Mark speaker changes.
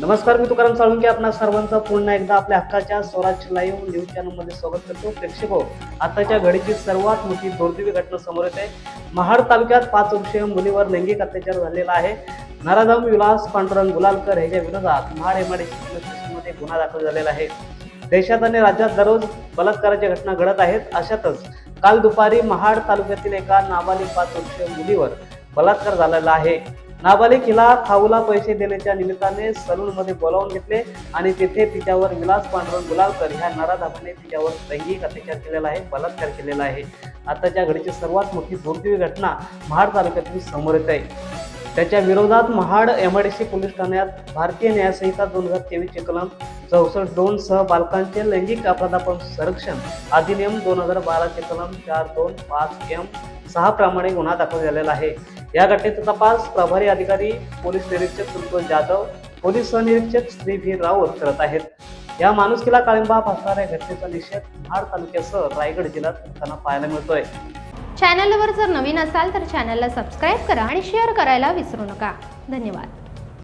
Speaker 1: नमस्कार मी तुकाराम साळुंके आपणा सर्वांचं पुन्हा एकदा आपल्या हक्काच्या स्वराज्य लाईव्ह न्यूज चॅनलमध्ये स्वागत करतो. प्रेक्षक हो, आताच्या घडीची सर्वात मोठी दुर्दैवी घटना समोर येते. महाड तालुक्यात पाच वर्षीय मुलीवर लैंगिक अत्याचार झालेला आहे. नराधम विलास पांडुरंग गुलालकर ह्याच्या विरोधात महाड एमआयडीसी पोलीस स्टेशनमध्ये गुन्हा दाखल झालेला आहे. देशात आणि राज्यात दररोज बलात्काराच्या घटना घडत आहेत. अशातच काल दुपारी महाड तालुक्यातील एका नाबालिक पाच वर्षीय मुलीवर बलात्कार झालेला आहे. नाबालिक हिला खाऊला पैसे देण्याच्या निमित्ताने सलूनमध्ये बोलावून घेतले आणि तिथे तिच्यावर विलास पांडुरंग गुलालकर ह्या नराधामाने तिच्यावर लैंगिक अत्याचार केलेला आहे बलात्कार केलेला आहे. आताच्या घडीची सर्वात मोठी दुर्दैवी घटना महाड तालुक्यातील समोर येत आहे. त्याच्या विरोधात महाड एमआयडीसी पोलीस ठाण्यात भारतीय न्यायसंहिता दोन हजार तेवीसचे कलम चौसष्ट दोन सह बालकांचे लैंगिक अपराधापासून संरक्षण. अधिनियम दोन हजार बाराचे कलम चार दोन पाच एम सहा प्रमाणे गुन्हा दाखल झालेला आहे. या घटनेचा तपास प्रभारी अधिकारी पोलीस निरीक्षक संतोष जाधव पोलीस सहनिरीक्षक श्री व्ही. राऊत करत आहेत. या माणुसकीला काळिंबा फासणाऱ्या घटनेचा निषेध महाड तालुक्यासह रायगड जिल्ह्यात करताना पाहायला मिळतोय.
Speaker 2: चॅनलवर जर नवीन असाल तर चॅनलला सबस्क्राईब करा आणि शेअर करायला विसरू नका. धन्यवाद.